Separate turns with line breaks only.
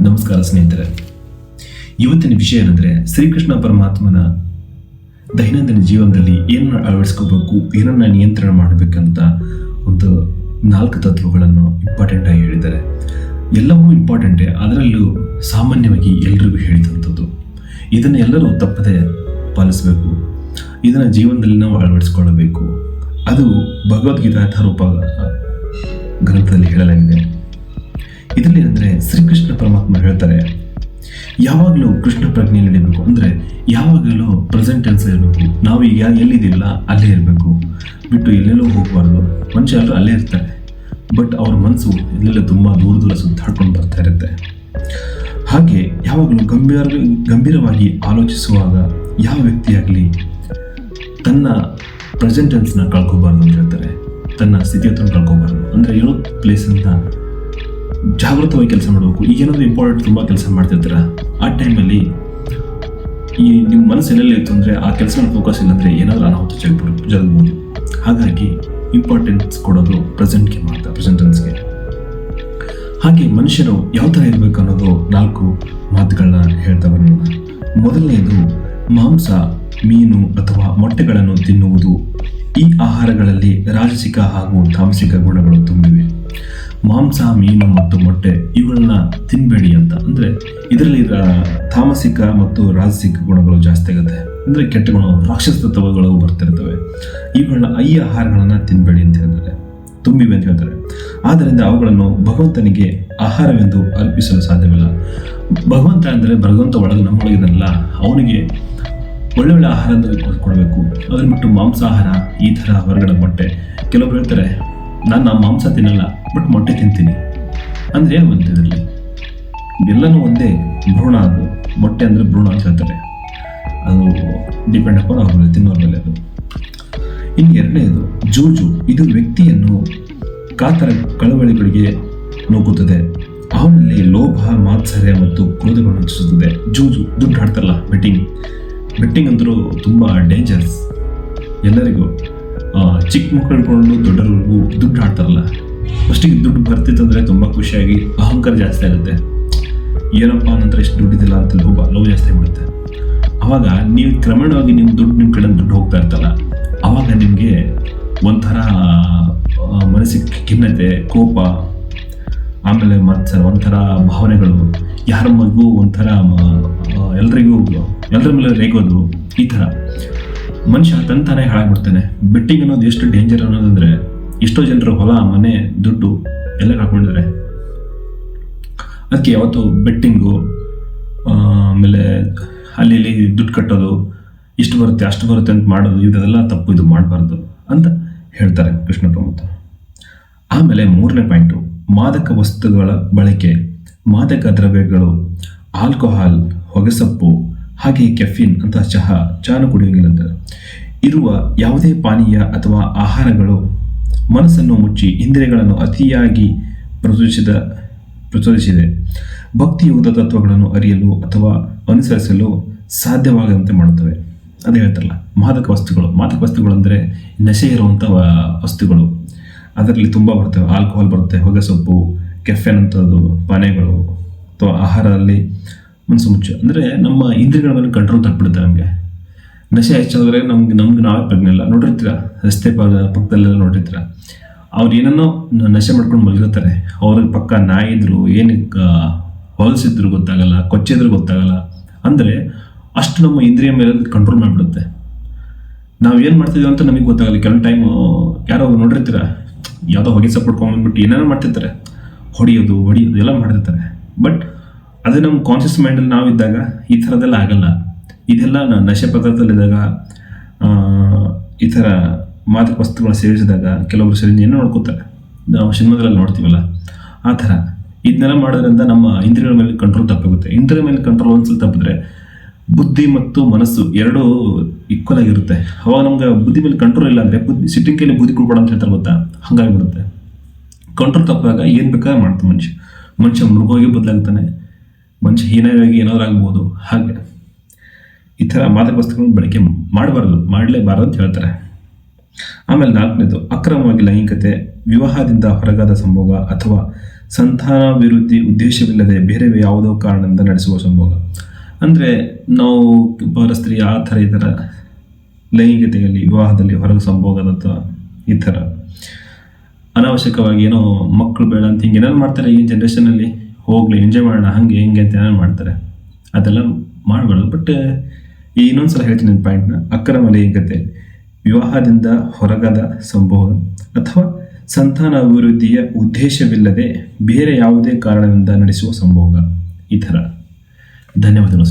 ನಮಸ್ಕಾರ ಸ್ನೇಹಿತರೆ. ಇವತ್ತಿನ ವಿಷಯ ಏನಂದ್ರೆ ಶ್ರೀಕೃಷ್ಣ ಪರಮಾತ್ಮನ ದೈನಂದಿನ ಜೀವನದಲ್ಲಿ ಏನನ್ನು ಅಳವಡಿಸ್ಕೋಬೇಕು, ಏನನ್ನ ನಿಯಂತ್ರಣ ಮಾಡಬೇಕಂತ ಒಂದು ನಾಲ್ಕು ತತ್ವಗಳನ್ನು ಇಂಪಾರ್ಟೆಂಟ್ ಆಗಿ ಹೇಳಿದ್ದಾರೆ. ಎಲ್ಲವೂ ಇಂಪಾರ್ಟೆಂಟೇ ಅದರಲ್ಲೂ ಸಾಮಾನ್ಯವಾಗಿ ಎಲ್ರಿಗೂ ಹೇಳಿದಂಥದ್ದು. ಇದನ್ನು ಎಲ್ಲರೂ ತಪ್ಪದೆ ಪಾಲಿಸಬೇಕು. ಇದನ್ನು ಜೀವನದಲ್ಲಿ ನಾವು ಅಳವಡಿಸ್ಕೊಳ್ಳಬೇಕು. ಅದು ಭಗವದ್ಗೀತಾ ರೂಪ ಗ್ರಂಥದಲ್ಲಿ ಹೇಳಲಾಗಿದೆ. ಇದರಲ್ಲಿ ಅಂದರೆ ಶ್ರೀಕೃಷ್ಣ ಪರಮಾತ್ಮ ಹೇಳ್ತಾರೆ, ಯಾವಾಗಲೂ ಕೃಷ್ಣ ಪ್ರಜ್ಞೆ ನಡಿಬೇಕು. ಅಂದರೆ ಯಾವಾಗಲೂ ಪ್ರೆಸೆಂಟ್ ಟೆನ್ಸ್ ಇರಬೇಕು. ನಾವು ಈಗ ಎಲ್ಲಿದ್ದೀವಲ್ಲ, ಅಲ್ಲೇ ಇರಬೇಕು. ಬಿಟ್ಟು ಎಲ್ಲೆಲ್ಲೋ ಹೋಗಬಾರ್ದು. ಎಲ್ಲರೂ ಅಲ್ಲೇ ಇರ್ತಾರೆ. ಬಟ್ ಅವ್ರ ಮನಸ್ಸು ಎಲ್ಲೆಲ್ಲ ತುಂಬ ದೂರ ದೂರ ಸುತ್ತಾಡ್ಕೊಂಡು ಬರ್ತಾ ಇರುತ್ತೆ. ಹಾಗೆ ಯಾವಾಗಲೂ ಗಂಭೀರ, ಗಂಭೀರವಾಗಿ ಆಲೋಚಿಸುವಾಗ ಯಾವ ವ್ಯಕ್ತಿಯಾಗಲಿ ತನ್ನ ಪ್ರೆಸೆಂಟ್ ಕಳ್ಕೋಬಾರ್ದು ಅಂತ ಹೇಳ್ತಾರೆ. ತನ್ನ ಸ್ಥಿತಿಯತ್ತನ್ನು ಕಳ್ಕೊಬಾರ್ದು. ಅಂದರೆ ಇರೋ ಪ್ಲೇಸಿಂದ ಜಾಗೃತವಾಗಿ ಕೆಲಸ ಮಾಡಬೇಕು. ಈಗ ಏನಾದರೂ ಇಂಪಾರ್ಟೆಂಟ್ ತುಂಬ ಕೆಲಸ ಮಾಡ್ತಿರ್ತೀರ? ಆ ಟೈಮಲ್ಲಿ ಈ ನಿಮ್ಮ ಮನಸ್ಸು ಎಲ್ಲೆಲ್ಲಿ ಇತ್ತು ಅಂದರೆ ಆ ಕೆಲಸ ಫೋಕಸ್ ಇಲ್ಲಾಂದರೆ ಏನಾದರೂ ಅನಾಹುತ ಜಗಬಹುದು ಜಲ್ಬೋದು ಹಾಗಾಗಿ ಇಂಪಾರ್ಟೆನ್ಸ್ ಕೊಡೋದು ಪ್ರೆಸೆಂಟ್ಗೆ ಮಾತ್ರ ಪ್ರೆಸೆಂಟೆನ್ಸ್ಗೆ ಹಾಗೆ ಮನುಷ್ಯರು ಯಾವ ಥರ ಇರಬೇಕು ಅನ್ನೋದು ನಾಲ್ಕು ಮಾತುಗಳನ್ನ ಹೇಳ್ತಾ ಬರೋಣ. ಮೊದಲನೆಯದು ಮಾಂಸ, ಮೀನು ಅಥವಾ ಮೊಟ್ಟೆಗಳನ್ನು ತಿನ್ನುವುದು ಈ ಆಹಾರಗಳಲ್ಲಿ ರಾಜಸಿಕ ಹಾಗೂ ತಾಮಸಿಕ ಗುಣಗಳು ತುಂಬಿವೆ. ಮಾಂಸ, ಮೀನು ಮತ್ತು ಮೊಟ್ಟೆ ಇವುಗಳನ್ನ ತಿನ್ನಬೇಡಿ ಅಂತ. ಅಂದರೆ ಇದರಲ್ಲಿ ತಾಮಸಿಕ ಮತ್ತು ರಾಜಸಿಕ ಗುಣಗಳು ಜಾಸ್ತಿ ಆಗುತ್ತೆ. ಅಂದರೆ ಕೆಟ್ಟ ಗುಣ ರಾಕ್ಷಸ ತತ್ವಗಳು ಬರ್ತಿರ್ತವೆ. ಇವುಗಳನ್ನ ಐ ಆಹಾರಗಳನ್ನು ತಿನ್ನಬೇಡಿ ಅಂತ ಹೇಳ್ತಾರೆ ತುಂಬಿವೆ ಅಂತ ಹೇಳ್ತಾರೆ. ಆದ್ದರಿಂದ ಅವುಗಳನ್ನು ಭಗವಂತನಿಗೆ ಆಹಾರವೆಂದು ಅರ್ಪಿಸಲು ಸಾಧ್ಯವಿಲ್ಲ. ಭಗವಂತ ಅಂದರೆ ಭಗವಂತ ಒಳಗೆ ನಮ್ಮೊಳಗಿದಲ್ಲ ಅವನಿಗೆ ಒಳ್ಳೆ ಒಳ್ಳೆ ಆಹಾರ ಕೊಡಬೇಕು. ಅದನ್ನು ಬಿಟ್ಟು ಮಾಂಸಾಹಾರ, ಈ ಥರ ಹೊರಗಡೆ ಮೊಟ್ಟೆ. ಕೆಲವೊಬ್ರು ಹೇಳ್ತಾರೆ, ನಾನು ಮಾಂಸ ತಿನ್ನಲ್ಲ. ಬಟ್ ಮೊಟ್ಟೆ ತಿಂತೀನಿ. ಅಂದ್ರೆ ಏನು ಬಂತು ಇದರಲ್ಲಿ? ಎಲ್ಲನೂ ಒಂದೇ ಭ್ರೂಣ ಅದು. ಮೊಟ್ಟೆ ಅಂದರೆ ಭ್ರೂಣ ಅಂತ ಹೇಳ್ತಾರೆ. ಅದು ಡಿಪೆಂಡ್ ಅಪಾನ್ ಮೇಲೆ ತಿನ್ನೋರ ಮೇಲೆ ಅದು. ಇನ್ನು ಎರಡನೇದು, ಜೂಜು. ಇದು ವ್ಯಕ್ತಿಯನ್ನು ಕಾತರ ಕಳವಳಿಗಳಿಗೆ ನೂಕುತ್ತದೆ ಅವನಲ್ಲಿ ಲೋಭ, ಮಾತ್ಸರ್ಯ ಮತ್ತು ಕ್ರೋಧಗಳನ್ನು ಹೆಚ್ಚಿಸುತ್ತದೆ. ಜೂಜು, ದುಡ್ಡು ಆಡ್ತಾರಲ್ಲ ಬೆಟ್ಟಿಂಗ್. ಬೆಟ್ಟಿಂಗ್ ಅಂದರೂ ತುಂಬ ಡೇಂಜರ್ಸ್ ಎಲ್ಲರಿಗೂ ಚಿಕ್ಕ ಮಕ್ಕಳು ದೊಡ್ಡರಿಗೂ ದೊಡ್ಡವರಿಗೂ ದುಡ್ಡು ಆಡ್ತಾರಲ್ಲ ಫಸ್ಟಿಗೆ ದುಡ್ಡು ಬರ್ತಿತ್ತಂದ್ರೆ ತುಂಬ ಖುಷಿಯಾಗಿ ಅಹಂಕಾರ ಜಾಸ್ತಿ ಆಗುತ್ತೆ. ಏನಪ್ಪ ನಂತರ ಎಷ್ಟು ದುಡ್ಡಿದಿಲ್ಲ ಅಂತ ಲೋಭ ಲೋಭ ಜಾಸ್ತಿ ಆಗ್ಬಿಡುತ್ತೆ. ಅವಾಗ ನೀವು ಕ್ರಮೇಣವಾಗಿ ನೀವು ದುಡ್ಡು ನಿಮ್ಮ ಕಡೆ ದುಡ್ಡು ಹೋಗ್ತಾ ಇರ್ತಲ್ಲ, ಅವಾಗ ನಿಮಗೆ ಒಂಥರ ಮನಸ್ಸಿಗೆ ಖಿನ್ನತೆ, ಕೋಪ, ಆಮೇಲೆ ಮತ್ಸರ ಒಂಥರ ಭಾವನೆಗಳು, ಯಾರ ಮಗು ಒಂಥರ ಎಲ್ರಿಗೂ ಎಲ್ಲರ ಮೇಲೆ ರೇಗೋದು ಈ ಥರ. ಮನುಷ್ಯ ತಂತಾನೆ ಹಾಳಾಗ್ಬಿಡ್ತಾನೆ. ಬೆಟ್ಟಿಂಗ್ ಅನ್ನೋದು ಎಷ್ಟು ಡೇಂಜರ್ ಅನ್ನೋದಂದ್ರೆ ಎಷ್ಟೋ ಜನರು ಹೊಲ, ಮನೆ, ದುಡ್ಡು ಎಲ್ಲ ಹಾಕೊಂಡಿದ್ದಾರೆ ಅದಕ್ಕೆ ಯಾವತ್ತು ಬೆಟ್ಟಿಂಗು ಆಮೇಲೆ ಅಲ್ಲಿ ಇಲ್ಲಿ ದುಡ್ಡು ಕಟ್ಟೋದು, ಇಷ್ಟು ಬರುತ್ತೆ, ಅಷ್ಟು ಬರುತ್ತೆ ಅಂತ ಮಾಡೋದು, ಇದೆಲ್ಲ ತಪ್ಪು, ಇದು ಮಾಡಬಾರ್ದು ಅಂತ ಹೇಳ್ತಾರೆ ಕೃಷ್ಣ ಪ್ರಮುಖ. ಆಮೇಲೆ ಮೂರನೇ ಪಾಯಿಂಟು ಮಾದಕ ವಸ್ತುಗಳ ಬಳಕೆ, ಮಾದಕ ದ್ರವ್ಯಗಳು, ಆಲ್ಕೋಹಾಲ್, ಹೊಗೆಸೊಪ್ಪು, ಹಾಗೆ ಕೆಫಿನ್ ಅಂತ ಚಹಾ ಚಹಾನು ಕುಡಿಯೋಂಗಿಲ್ಲ ಇರುವ ಯಾವುದೇ ಪಾನೀಯ ಅಥವಾ ಆಹಾರಗಳು ಮನಸ್ಸನ್ನು ಮುಚ್ಚಿ ಇಂದ್ರಿಯಗಳನ್ನು ಅತಿಯಾಗಿ ಪ್ರಚೋದಿಸಿದ, ಪ್ರಚೋದಿಸಿದೆ. ಭಕ್ತಿಯುಗದ ತತ್ವಗಳನ್ನು ಅರಿಯಲು ಅಥವಾ ಅನುಸರಿಸಲು ಸಾಧ್ಯವಾಗದಂತೆ ಮಾಡುತ್ತವೆ. ಅದೇ ಹೇಳ್ತಾರಲ್ಲ, ಮಾದಕ ವಸ್ತುಗಳು. ಮಾದಕ ವಸ್ತುಗಳು ಅಂದರೆ ನಶೆ ಇರುವಂಥ ವಸ್ತುಗಳು. ಅದರಲ್ಲಿ ತುಂಬ ಬರ್ತವೆ. ಆಲ್ಕೋಹಾಲ್ ಬರುತ್ತೆ ಹೊಗೆಸೊಪ್ಪು ಕೆಫೆನ್ ಅಂಥದ್ದು ಪಾನೀಯಗಳು ಅಥವಾ ಆಹಾರದಲ್ಲಿ ಮನಸ್ಸು ಮುಚ್ಚು. ಅಂದರೆ ನಮ್ಮ ಇಂದ್ರಿಯಗಳ ಮೇಲೆ ಕಂಟ್ರೋಲ್ ತಪ್ಪಿಬಿಡುತ್ತೆ ನಮಗೆ. ನಶೆ ಹೆಚ್ಚಾದ್ರೆ ನಮ್ಗೆ ನಮ್ಗೆ ನಾವೇ ಪ್ರಜ್ಞೆ ಇಲ್ಲ ನೋಡಿರ್ತೀರ? ರಸ್ತೆ ಪಕ್ಕದಲ್ಲೆಲ್ಲ ನೋಡಿರ್ತೀರ? ಅವ್ರು ಏನನ್ನೋ ನಶೆ ಮಾಡ್ಕೊಂಡು ಮಲಗಿರ್ತಾರೆ. ಅವ್ರಿಗೆ ಪಕ್ಕ ನಾಯಿದ್ರು ಏನಕ್ಕೆ ಹೊಲಸಿದ್ರು ಗೊತ್ತಾಗಲ್ಲ ಕೊಚ್ಚಿದ್ರು ಗೊತ್ತಾಗಲ್ಲ. ಅಂದರೆ ಅಷ್ಟು ನಮ್ಮ ಇಂದ್ರಿಯ ಮೇಲೆ ಕಂಟ್ರೋಲ್ ಮಾಡಿಬಿಡುತ್ತೆ. ನಾವು ಏನು ಮಾಡ್ತಿದ್ದೀವಿ ಅಂತ ನಮಗೆ ಗೊತ್ತಾಗಲ್ಲ. ಕೆಲವು ಟೈಮು ಯಾರೋ ನೋಡಿರ್ತೀರ? ಯಾವುದೋ ಹೊಗೆ ಸಪಡ್ಕೊಂಡ್ಬಂದ್ಬಿಟ್ಟು ಏನೇನೋ ಮಾಡ್ತಿರ್ತಾರೆ. ಹೊಡಿಯೋದು ಹೊಡಿಯೋದು ಎಲ್ಲ ಮಾಡ್ತಿರ್ತಾರೆ. ಬಟ್ ಅದೇ ನಮ್ಮ ಕಾನ್ಷಿಯಸ್ ಮೈಂಡಲ್ಲಿ ನಾವು ಇದ್ದಾಗ ಈ ಥರದ್ದೆಲ್ಲ ಆಗಲ್ಲ. ಇದೆಲ್ಲ ನಶೆ ಪದಾರ್ಥದಲ್ಲಿದ್ದಾಗ ಈ ಥರ ಮಾದಕ ವಸ್ತುಗಳನ್ನ ಸೇವಿಸಿದಾಗ ಕೆಲವರು ಸರಿ ಏನೋ ನೋಡ್ಕೋತಾರೆ. ನಾವು ಸಿನಿಮಾದಲ್ಲಿ ನೋಡ್ತೀವಲ್ಲ, ಆ ಥರ. ಇದನ್ನೆಲ್ಲ ಮಾಡೋದ್ರಿಂದ ನಮ್ಮ ಇಂದ್ರಿಯಗಳ ಮೇಲೆ ಕಂಟ್ರೋಲ್ ತಪ್ಪಾಗುತ್ತೆ. ಇಂದ್ರಿಯ ಮೇಲೆ ಕಂಟ್ರೋಲ್ ಒಂದ್ಸಲ ತಪ್ಪಿದ್ರೆ ಬುದ್ಧಿ ಮತ್ತು ಮನಸ್ಸು ಎರಡೂ ಈಕ್ವಲ್ ಆಗಿರುತ್ತೆ. ಅವಾಗ ನಮ್ಗೆ ಬುದ್ಧಿ ಮೇಲೆ ಕಂಟ್ರೋಲ್ ಇಲ್ಲ ಅಂದರೆ ಬುದ್ಧಿ ಸಿಟ್ಟಿಂಗ್ ಕೈಲಿ ಬುದ್ಧಿ ಕೊಡ್ಬೇಡ ಅಂತ ಹೇಳ್ತಾರೆ ಗೊತ್ತಾ? ಹಂಗಾಗಿಬಿಡುತ್ತೆ ಕಂಟ್ರೋಲ್ ತಪ್ಪಾಗ ಏನು ಬೇಕಾದ್ರೆ ಮಾಡ್ತಾನೆ ಮನುಷ್ಯ. ಮನುಷ್ಯ ಮೃಗವಾಗಿ ಬದಲಾಗ್ತಾನೆ. ಮನುಷ್ಯ ಹೀನಾಗಿ ಏನಾದ್ರು ಆಗ್ಬೋದು. ಹಾಗೆ. ಈ ಥರ ಮಾದಕ ವಸ್ತುಗಳನ್ನು ಬಳಕೆ ಮಾಡಬಾರ್ದು, ಮಾಡಲೇಬಾರ್ದು ಅಂತ ಹೇಳ್ತಾರೆ. ಆಮೇಲೆ ನಾಲ್ಕನೇದು, ಅಕ್ರಮವಾಗಿ ಲೈಂಗಿಕತೆ, ವಿವಾಹದಿಂದ ಹೊರಗಾದ ಸಂಭೋಗ ಅಥವಾ ಸಂತಾನಾಭಿವೃದ್ಧಿ ಉದ್ದೇಶವಿಲ್ಲದೆ ಬೇರೆ ಯಾವುದೋ ಕಾರಣದಿಂದ ನಡೆಸುವ ಸಂಭೋಗ. ಅಂದರೆ ನಾವು ಪರಸ್ತ್ರೀ ಆ ಥರ ಈ ಥರ ಲೈಂಗಿಕತೆಯಲ್ಲಿ, ವಿವಾಹದಲ್ಲಿ ಹೊರಗೆ ಸಂಭೋಗದ ಈ ಥರ. ಅನಾವಶ್ಯಕವಾಗಿ ಏನೋ ಮಕ್ಕಳು ಬೇಡ ಅಂತ ಹಿಂಗೆ ಏನಾರು ಮಾಡ್ತಾರೆ, ಈ ಜನ್ರೇಷನಲ್ಲಿ ಹೋಗ್ಲಿ ಎಂಜಾಯ್ ಮಾಡೋಣ, ಹಾಗೆ ಹಿಂಗೆ ಅಂತ ಏನಾರು ಮಾಡ್ತಾರೆ. ಅದೆಲ್ಲ ಮಾಡಬಾರ್ದು. ಬಟ್ ಈ ಇನ್ನೊಂದು ಸಲ ಹೇಳ್ತೀನಿ ನನ್ನ ಪಾಯಿಂಟ್ನ ಅಕ್ರಮ ಲೈಂಗಿಕತೆ ವಿವಾಹದಿಂದ ಹೊರಗದ ಸಂಭೋಗ ಅಥವಾ ಸಂತಾನ ಅಭಿವೃದ್ಧಿಯ ಉದ್ದೇಶವಿಲ್ಲದೆ ಬೇರೆ ಯಾವುದೇ ಕಾರಣದಿಂದ ನಡೆಸುವ ಸಂಭೋಗ. ಈ ಥರ. ಧನ್ಯವಾದಗಳು.